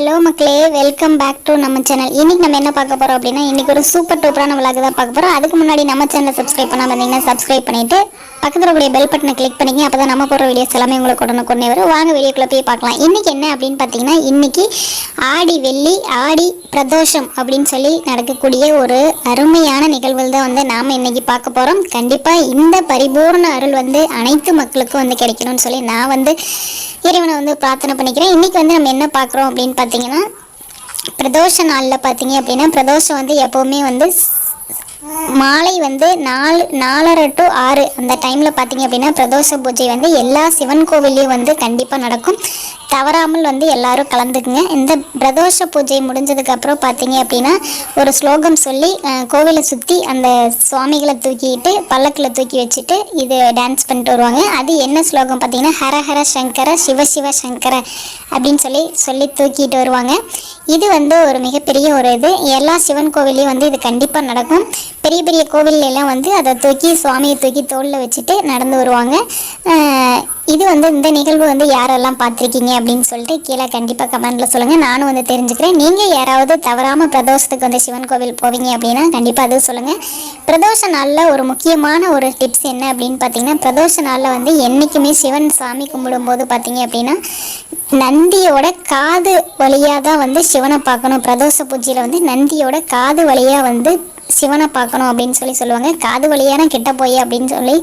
Hello மக்களே welcome back to நம்ம channel இன்னைக்கு நம்ம என்ன பார்க்க போறோம் அப்படின்னா இன்னைக்கு ஒரு சூப்பர் டூப்பரான விளாக் தான் பார்க்க போறோம். அதுக்கு முன்னாடி நம்ம சேனலை சப்ஸ்கிரைப் பண்ணாம இருந்தீங்கன்னா சப்ஸ்கிரைப் பண்ணிட்டு பக்கத்தில் கூடிய பெல் பட்டனை கிளிக் பண்ணிங்க அப்போ தான் நம்ம போகிற வீடியோஸ் எல்லாமே உங்களுக்கு உடனே கொண்டே வரும். வாங்க வீடியோக்குள்ள போய் பார்க்கலாம். இன்னைக்கு என்ன அப்படின்னு பார்த்தீங்கன்னா இன்னைக்கு ஆடி வெள்ளி ஆடி பிரதோஷம் அப்படின்னு சொல்லி நடக்கக்கூடிய ஒரு அருமையான நிகழ்வுகள் தான் வந்து நாம் இன்னைக்கு பார்க்க போகிறோம் கண்டிப்பாக இந்த பரிபூர்ண அருள் வந்து அனைத்து மக்களுக்கும் வந்து கிடைக்கணும்னு சொல்லி நான் வந்து இறைவனை வந்து பிரார்த்தனை பண்ணிக்கிறேன். இன்னைக்கு வந்து நம்ம என்ன பார்க்குறோம் அப்படின்னு பார்த்தீங்கன்னா பிரதோஷ நாளில் பார்த்தீங்க அப்படின்னா பிரதோஷம் வந்து எப்போவுமே வந்து மாலை வந்து நாலு நாலரை டு ஆறு அந்த டைமில் பார்த்தீங்க அப்படின்னா பிரதோஷ பூஜை வந்து எல்லா சிவன் கோவில்லையும் வந்து கண்டிப்பாக நடக்கும். தவறாமல் வந்து எல்லாரும் கலந்துக்குங்க. இந்த பிரதோஷ பூஜை முடிஞ்சதுக்கப்புறம் பார்த்தீங்க அப்படின்னா ஒரு ஸ்லோகம் சொல்லி கோவிலை சுற்றி அந்த சுவாமிகளை தூக்கிட்டு பல்லக்கில் தூக்கி வச்சுட்டு இது டான்ஸ் பண்ணிட்டு வருவாங்க. அது என்ன ஸ்லோகம் பார்த்தீங்கன்னா ஹர ஹர சங்கர சிவ சிவ சங்கர அப்படின்னு சொல்லி சொல்லி தூக்கிட்டு வருவாங்க. இது வந்து ஒரு மிகப்பெரிய ஒரு இது. எல்லா சிவன் கோவிலையும் வந்து இது கண்டிப்பாக நடக்கும். பெரிய பெரிய கோவில்லாம் வந்து அதை தூக்கி சுவாமியை தூக்கி தோளில் வச்சுட்டு நடந்து வருவாங்க. இது வந்து இந்த நிகழ்வு வந்து யாரெல்லாம் பார்த்துருக்கீங்க அப்படின்னு சொல்லிட்டு கீழே கண்டிப்பாக கமெண்ட்டில் சொல்லுங்கள் நானும் வந்து தெரிஞ்சுக்கிறேன். நீங்கள் யாராவது தவறாமல் பிரதோஷத்துக்கு வந்து சிவன் கோவில் போவீங்க அப்படின்னா கண்டிப்பாக அதுவும் சொல்லுங்கள் பிரதோஷ நாளில் ஒரு முக்கியமான ஒரு டிப்ஸ் என்ன அப்படின்னு பார்த்தீங்கன்னா பிரதோஷ நாளில் வந்து என்றைக்குமே சிவன் சாமி கும்பிடும்போது பார்த்தீங்க அப்படின்னா நந்தியோட காது வழியாக தான் வந்து சிவனை பார்க்கணும். பிரதோஷ பூஜையில் வந்து நந்தியோட காது வழியாக வந்து சிவனை பார்க்கணும் அப்படின்னு சொல்லி சொல்லுவாங்க. காது வழியான கிட்ட போய் அப்படின்னு சொல்லி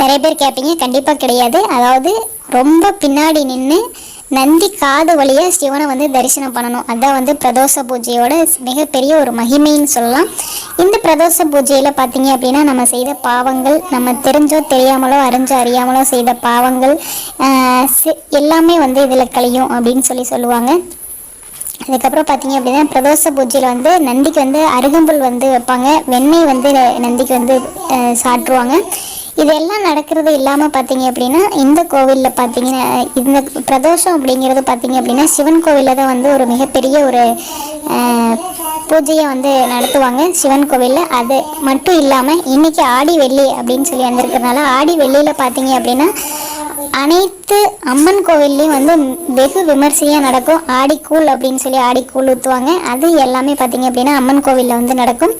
நிறைய பேர் கேட்பீங்க. கண்டிப்பாக கிடையாது. அதாவது ரொம்ப பின்னாடி நின்று நந்தி காது வழியாக சிவனை வந்து தரிசனம் பண்ணணும். அதான் வந்து பிரதோஷ பூஜையோட மிகப்பெரிய ஒரு மகிமைன்னு சொல்லலாம். இந்த பிரதோஷ பூஜையில் பார்த்தீங்க அப்படின்னா நம்ம செய்த பாவங்கள் நம்ம தெரிஞ்சோ தெரியாமலோ அறிஞ்சோ அறியாமலோ செய்த பாவங்கள் எல்லாமே வந்து இதில் கழியும் அப்படின்னு சொல்லி சொல்லுவாங்க. அதுக்கப்புறம் பார்த்தீங்க அப்படின்னா பிரதோஷ பூஜையில் வந்து நந்திக்கு வந்து அருகம்புல் வந்து வைப்பாங்க. வெண்ணெய் வந்து நந்திக்கு வந்து அஹ், சாற்றுவாங்க. இதெல்லாம் நடக்கிறது இல்லாமல் பார்த்தீங்க அப்படின்னா இந்த கோவிலில் பார்த்தீங்கன்னா இந்த பிரதோஷம் அப்படிங்கிறது பார்த்தீங்க அப்படின்னா சிவன் கோவிலில் தான் வந்து ஒரு மிகப்பெரிய ஒரு பூஜையை வந்து நடத்துவாங்க. சிவன் கோவிலில். அது மட்டும் இல்லாமல் இன்னைக்கு ஆடி வெள்ளி அப்படின்னு சொல்லி வந்திருக்கிறதுனால ஆடி வெள்ளியில் பார்த்தீங்க அப்படின்னா அனைத்து அம்மன் கோவில்லையும் வந்து வெகு விமர்சையாக நடக்கும். ஆடிக்கூழ் அப்படின்னு சொல்லி ஆடிக்கூழ் ஊற்றுவாங்க அது எல்லாமே பார்த்தீங்க அப்படின்னா அம்மன் கோவிலில் வந்து நடக்கும்.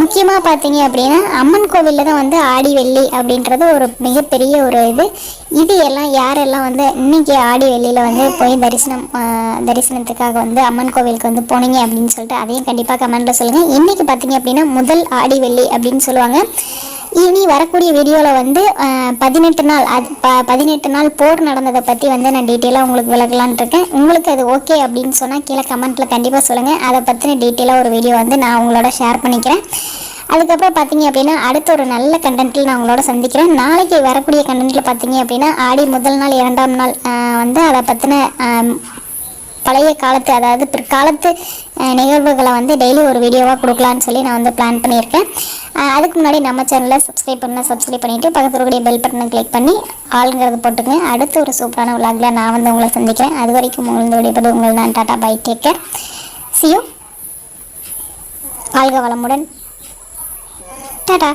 முக்கியமாக பார்த்தீங்க அப்படின்னா அம்மன் கோவிலில் தான் வந்து ஆடி வெள்ளி அப்படின்றது ஒரு மிகப்பெரிய ஒரு இது. இது எல்லாம் யாரெல்லாம் வந்து இன்னைக்கு ஆடி வெள்ளியில் வந்து போய் தரிசனம் தரிசனத்துக்காக வந்து அம்மன் கோவிலுக்கு வந்து போனீங்க அப்படின்னு சொல்லிட்டு அதையும் கண்டிப்பாக கமெண்ட்டில் சொல்லுங்கள் இன்றைக்கி பார்த்தீங்க அப்படின்னா முதல் ஆடி வெள்ளி அப்படின்னு சொல்லுவாங்க. இனி வரக்கூடிய வீடியோவில் வந்து பதினெட்டு நாள் அது ப பதினெட்டு நாள் போர் நடந்ததை பற்றி வந்து நான் டீட்டெயிலாக உங்களுக்கு விளக்கலான் இருக்கேன். உங்களுக்கு அது ஓகே அப்படின்னு சொன்னால் கீழே கமெண்ட்டில் கண்டிப்பாக சொல்லுங்கள் அதை பற்றின டீட்டெயிலாக ஒரு வீடியோ வந்து நான் உங்களோட ஷேர் பண்ணிக்கிறேன். அதுக்கப்புறம் பார்த்தீங்க அப்படின்னா அடுத்த ஒரு நல்ல கண்டென்ட்டில் நான் உங்களோட சந்திக்கிறேன். நாளைக்கு வரக்கூடிய கண்டென்ட்டில் பார்த்தீங்க அப்படின்னா ஆடி முதல் நாள் இரண்டாம் நாள் வந்து அதை பற்றின பழைய காலத்து அதாவது பிற்காலத்து நிகழ்வுகளை வந்து டெய்லி ஒரு வீடியோவாக கொடுக்கலான்னு சொல்லி நான் வந்து பிளான் பண்ணியிருக்கேன். அதுக்கு முன்னாடி நம்ம சேனலை சப்ஸ்கிரைப் பண்ணால் சப்ஸ்கிரைப் பண்ணிவிட்டு பக்கத்தில் இருக்கக்கூடிய பெல் பட்டனை கிளிக் பண்ணி ஆளுங்கிறத போட்டுங்க அடுத்த ஒரு சூப்பரான விளாகில் நான் வந்து உங்களை சந்திக்கிறேன். அது வரைக்கும் உங்களுக்கு விடைபெறுவது உங்கள் தான் tata bye take care ciao வாழ்க வளமுடன். டாடா.